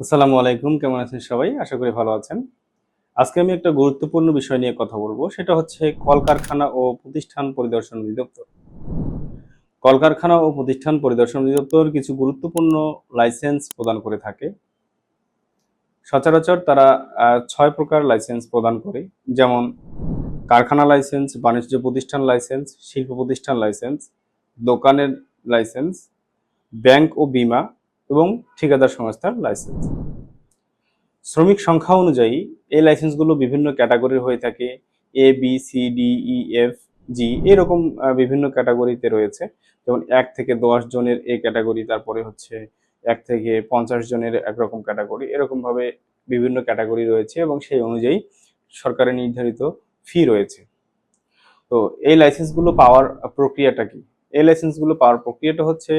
আসসালামু আলাইকুম, কেমন আছেন সবাই? আশা করি ভালো আছেন। আজকে আমি একটা গুরুত্বপূর্ণ বিষয় নিয়ে কথা বলব, সেটা হচ্ছে কলকারখানা ও প্রতিষ্ঠান পরিদর্শন অধিদপ্তর। কলকারখানা ও প্রতিষ্ঠান পরিদর্শন অধিদপ্তর কিছু গুরুত্বপূর্ণ লাইসেন্স প্রদান করে থাকে। সচরাচর তারা ছয় প্রকার লাইসেন্স প্রদান করে, যেমন কারখানা লাইসেন্স, বাণিজ্য প্রতিষ্ঠান লাইসেন্স, শিল্প প্রতিষ্ঠান লাইসেন্স, দোকানের লাইসেন্স, ব্যাংক ও বীমা এবং ঠিকাদার সংস্থার লাইসেন্স শ্রমিক সংখ্যা অনুযায়ী এই লাইসেন্সগুলো বিভিন্ন ক্যাটাগরির হয়ে থাকে A B C D E F G এরকম বিভিন্ন ক্যাটাগরিতে রয়েছে। যেমন এক থেকে দশ জনের এ ক্যাটাগরি তারপরে হচ্ছে এক থেকে পঞ্চাশ জনের একরকম ক্যাটাগরি এরকমভাবে বিভিন্ন ক্যাটাগরি রয়েছে এবং সেই অনুযায়ী সরকারের নির্ধারিত ফি রয়েছে। তো এই লাইসেন্সগুলো পাওয়ার প্রক্রিয়াটা কি? এই লাইসেন্সগুলো পাওয়ার প্রক্রিয়াটা হচ্ছে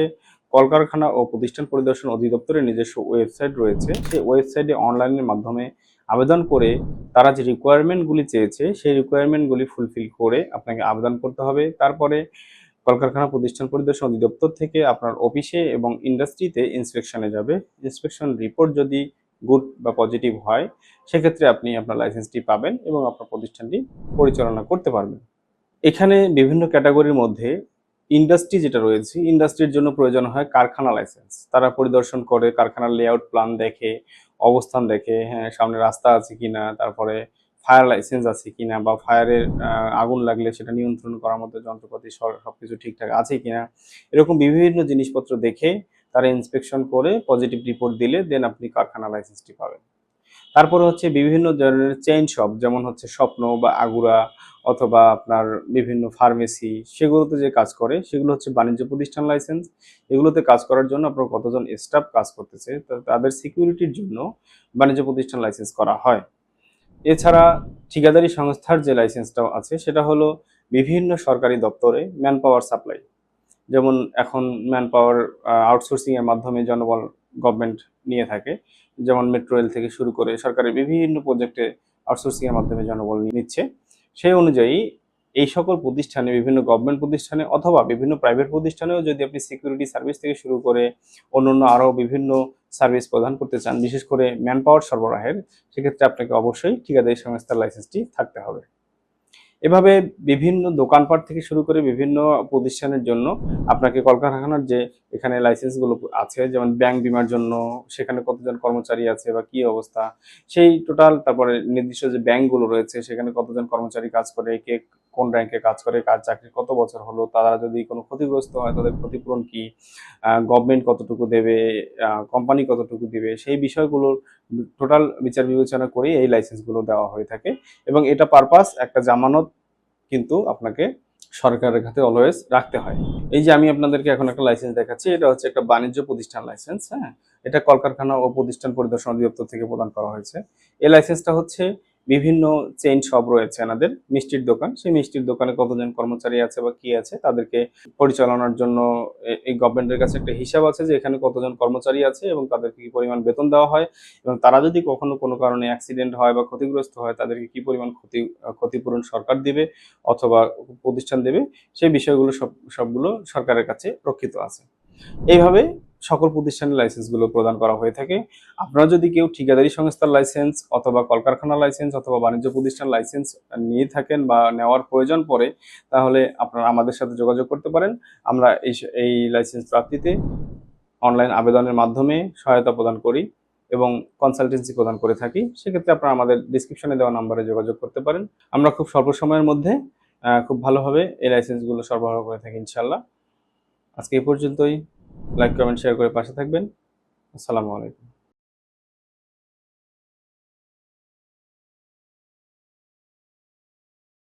কলকারখানা ও প্রতিষ্ঠান পরিদর্শন অধিদপ্তরের নিজস্ব ওয়েবসাইট রয়েছে। সেই ওয়েবসাইটে অনলাইনের মাধ্যমে আবেদন করে তারা যে রিকোয়ারমেন্টগুলি চেয়েছে, সেই রিকোয়ারমেন্টগুলি ফুলফিল করে আপনাকে আবেদন করতে হবে। তারপরে কলকারখানা প্রতিষ্ঠান পরিদর্শন অধিদপ্তর থেকে আপনার অফিসে এবং ইন্ডাস্ট্রিতে ইন্সপেকশনে যাবে। ইন্সপেকশন রিপোর্ট যদি গুড বা পজিটিভ হয়, সেক্ষেত্রে আপনি আপনার লাইসেন্সটি পাবেন এবং আপনার প্রতিষ্ঠানটি পরিচালনা করতে পারবেন। এখানে বিভিন্ন ক্যাটাগরির মধ্যে ইন্ডাস্ট্রি যেটা রয়েছে, ইন্ডাস্ট্রির জন্য প্রয়োজন হয় কারখানা লাইসেন্স তারা পরিদর্শন করে, কারখানার লেআউট প্ল্যান দেখে, অবস্থান দেখে হ্যাঁ সামনে রাস্তা আছে কিনা, তারপরে ফায়ার লাইসেন্স আছে কিনা বা ফায়ারের আগুন লাগলে সেটা নিয়ন্ত্রণ করার মতো যন্ত্রপাতি সব- সবকিছু ঠিকঠাক আছে কিনা। এরকম বিভিন্ন জিনিসপত্র দেখে তারা ইন্সপেকশন করে পজিটিভ রিপোর্ট দিলে দেন আপনি কারখানা লাইসেন্সটি পাবেন। তারপরে হচ্ছে বিভিন্ন ধরনের চেইন শপ যেমন হচ্ছে স্বপ্ন বা আগুরা অথবা আপনার বিভিন্ন ফার্মেসি সেগুলোতে যে কাজ করে, সেগুলো হচ্ছে বাণিজ্য প্রতিষ্ঠান লাইসেন্স এগুলোতে কাজ করার জন্য আপনার কতজন স্টাফ কাজ করতেছে তাদের সিকিউরিটির জন্য বাণিজ্য প্রতিষ্ঠান লাইসেন্স করা হয়। এছাড়া ঠিকাদারি সংস্থার যে লাইসেন্সটা আছে, সেটা হলো বিভিন্ন সরকারি দপ্তরে ম্যান পাওয়ার সাপ্লাই যেমন এখন ম্যান পাওয়ার আউটসোর্সিং এর মাধ্যমে জনবল গভর্নমেন্ট নিয়ে থাকে, যেমন মেট্রো রেল থেকে শুরু করে সরকারের বিভিন্ন প্রজেক্টে আউটসোর্সিং এর মাধ্যমে জনবল নিচ্ছে। সেই অনুযায়ী এই সকল প্রতিষ্ঠানে, বিভিন্ন গভর্নমেন্ট প্রতিষ্ঠানে অথবা বিভিন্ন প্রাইভেট প্রতিষ্ঠানেও যদি আপনি সিকিউরিটি সার্ভিস থেকে শুরু করে অন্যান্য আরও বিভিন্ন সার্ভিস প্রদান করতে চান, বিশেষ করে ম্যান পাওয়ার সরবরাহের, সেক্ষেত্রে আপনাকে অবশ্যই ঠিকাদারি সংস্থার লাইসেন্সটি থাকতে হবে। এভাবে বিভিন্ন দোকানপাট থেকে শুরু করে বিভিন্ন প্রতিষ্ঠানের জন্য আপনাকে কলকারখানার যে এখানে লাইসেন্সগুলো আছে, যেমন ব্যাংক বিমার জন্য সেখানে কতজন কর্মচারী আছে বা কি অবস্থা, সেই টোটাল তারপরে নির্দিষ্ট যে ব্যাংকগুলো রয়েছে সেখানে কতজন কর্মচারী কাজ করে, কে কোন র্যাঙ্কে কাজ করে, কার চাকরি কত বছর হলো, তারা যদি কোনো ক্ষতিগ্রস্ত হয় তাদের ক্ষতিপূরণ কি গভর্নমেন্ট কতটুকু দেবে কোম্পানি কতটুকু দেবে, সেই বিষয়গুলোর টোটাল বিচার বিবেচনা করে এই লাইসেন্সগুলো দেওয়া হয়ে থাকে। এবং এটা পারপাস একটা জামানত কিন্তু আপনাকে সরকারের কাছে অলওয়েজ রাখতে হয়। এই যে আমি আপনাদেরকে এখন একটা লাইসেন্স দেখাচ্ছি, এটা হচ্ছে একটা বাণিজ্য প্রতিষ্ঠান লাইসেন্স হ্যাঁ? এটা কলকারখানা ও প্রতিষ্ঠান পরিদর্শন অধিদপ্তর থেকে প্রদান করা হয়েছে। এই লাইসেন্সটা হচ্ছে বিভিন্ন চেইন সব রয়েছে আমাদের। মিষ্টির দোকান। সেই মিষ্টির দোকানে কতজন কর্মচারী আছে বা কি আছে, তাদেরকে পরিচালনার জন্য এই গভর্নমেন্টের কাছে একটা হিসাব আছে যে এখানে কতজন কর্মচারী আছে এবং তাদেরকে কি পরিমাণ বেতন দেওয়া হয় এবং তারা যদি কখনো কোনো কারণে অ্যাক্সিডেন্ট হয় বা ক্ষতিগ্রস্ত হয়, তাদেরকে কি পরিমাণ ক্ষতি, ক্ষতিপূরণ সরকার দিবে অথবা প্রতিষ্ঠান দেবে? সেই বিষয়গুলো সব, সবগুলো সরকারের কাছে রক্ষিত আছে। এইভাবে সকল প্রতিষ্ঠানের লাইসেন্সগুলো প্রদান করা হয়ে থাকে। আপনারা যদি কেউ ঠিকাদারি সংস্থার লাইসেন্স অথবা কলকারখানা লাইসেন্স অথবা বাণিজ্য প্রতিষ্ঠান লাইসেন্স নিয়ে থাকেন বা নেওয়ার প্রয়োজন পড়ে, তাহলে আপনারা আমাদের সাথে যোগাযোগ করতে পারেন। আমরা এই এই লাইসেন্স প্রাপ্তিতে অনলাইন আবেদনের মাধ্যমে সহায়তা প্রদান করি এবং কনসালটেন্সি প্রদান করে থাকি। সেক্ষেত্রে আপনারা আমাদের ডিসক্রিপশনে দেওয়া নাম্বারে যোগাযোগ করতে পারেন। আমরা খুব স্বল্প সময়ের মধ্যে খুব ভালোভাবে এই লাইসেন্সগুলো সরবরাহ করে থাকি ইনশাল্লাহ আজকে এই পর্যন্তই। লাইক কমেন্ট শেয়ার করে পাশে থাকবেন। আসসালামু আলাইকুম।